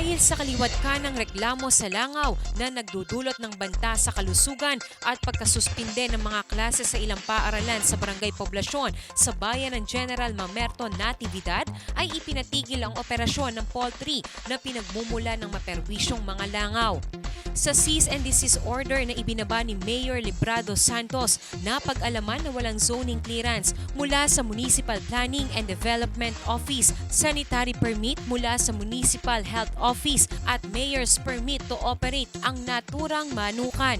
Dahil sa kaliwat ka ng reklamo sa langaw na nagdudulot ng banta sa kalusugan at pagkasuspinde ng mga klase sa ilang paaralan sa barangay poblasyon sa bayan ng General Mamerto Natividad ay ipinatigil ang operasyon ng poultry na pinagmumula ng maperwisyong mga langaw. Sa cease and desist order na ibinaba ni Mayor Librado Santos, napag-alaman na walang zoning clearance mula sa Municipal Planning and Development Office, sanitary permit mula sa Municipal Health Office at Mayor's permit to operate ang naturang manukan.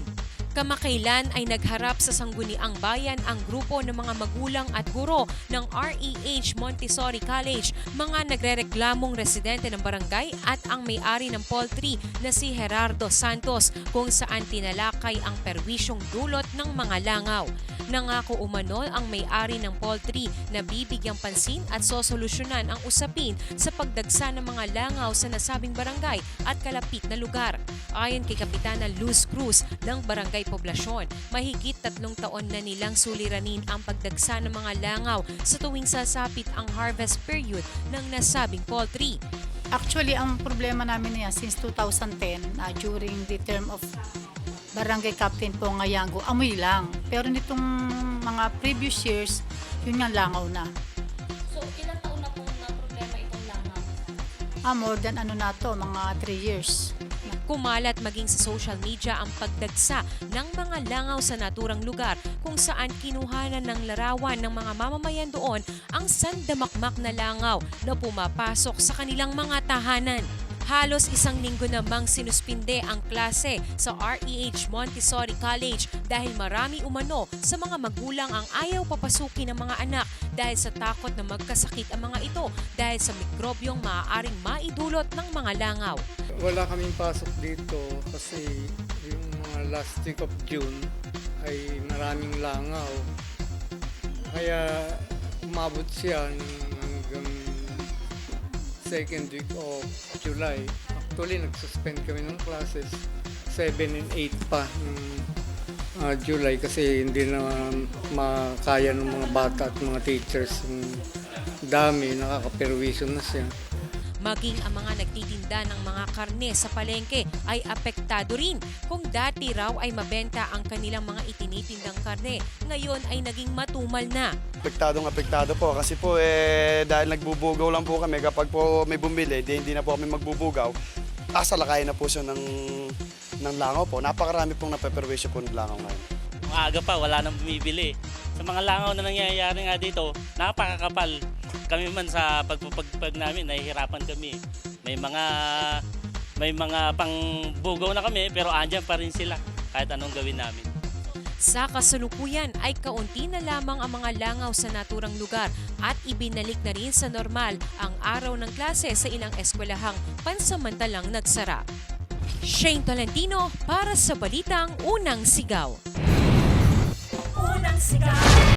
Kamakailan ay nagharap sa sangguniang bayan ang grupo ng mga magulang at guro ng REH Montessori College, mga nagrereklamong residente ng barangay at ang may-ari ng poultry na si Gerardo Santos kung saan tinalakay ang perwisyong dulot ng mga langaw. Nangako umano ang may-ari ng poultry na bibigyang pansin at sosolusyonan ang usapin sa pagdagsa ng mga langaw sa nasabing barangay at kalapit na lugar. Ayon kay Kapitana Luz Cruz ng Barangay Poblasyon, mahigit tatlong taon na nilang suliranin ang pagdagsa ng mga langaw sa tuwing sasapit ang harvest period ng nasabing poultry. Actually, ang problema namin na yan since 2010, uh, during the term of barangay captain po ng Ayango, amoy lang. Pero nitong mga previous years, yun nga langaw na. So, ilang taon na pong na problema itong langaw? Ah, more than ano na to, mga 3 years. Kumalat maging sa social media ang pagdagsa ng mga langaw sa naturang lugar kung saan kinuhanan ng larawan ng mga mamamayan doon ang sandamakmak na langaw na pumapasok sa kanilang mga tahanan. Halos isang linggo namang sinuspinde ang klase sa REH Montessori College dahil marami umano sa mga magulang ang ayaw papasukin ng mga anak dahil sa takot na magkasakit ang mga ito dahil sa mikrobyong maaaring maidulot ng mga langaw. Wala kaming pasok dito kasi yung mga last week of June ay maraming langaw. Kaya umabot siya ng second week of July. Actually, nag-suspend kami ng classes 7 and 8 pa ng ah, July kasi hindi na makaya ng mga bata at mga teachers. Ang dami, nakakaperwisyo na siya. Maging ang mga nagtitinda ng mga karne sa palengke ay apektado rin kung dati raw ay mabenta ang kanilang mga itinitindang karne. Ngayon ay naging matumal na. Apektadong apektado po kasi po eh dahil nagbubugaw lang po kami kapag po may bumili, di hindi na po kami magbubugaw. Asalakay na po siya ng, ng langaw po. Napakarami pong napeperwisyo po ng langaw ngayon. Maaga pa, wala nang bumibili. Sa mga langaw na nangyayari nga dito, napakakapal. Kami man sa pagpupagpag namin, nahihirapan kami. May mga may mga pangbugaw na kami, pero andyan pa rin sila kahit anong gawin namin. Sa kasalukuyan ay kaunti na lamang ang mga langaw sa naturang lugar at ibinalik na rin sa normal ang araw ng klase sa ilang eskwelahang pansamantalang nagsara. Shane Tolentino para sa Balitang Unang Sigaw. Unang Sigaw!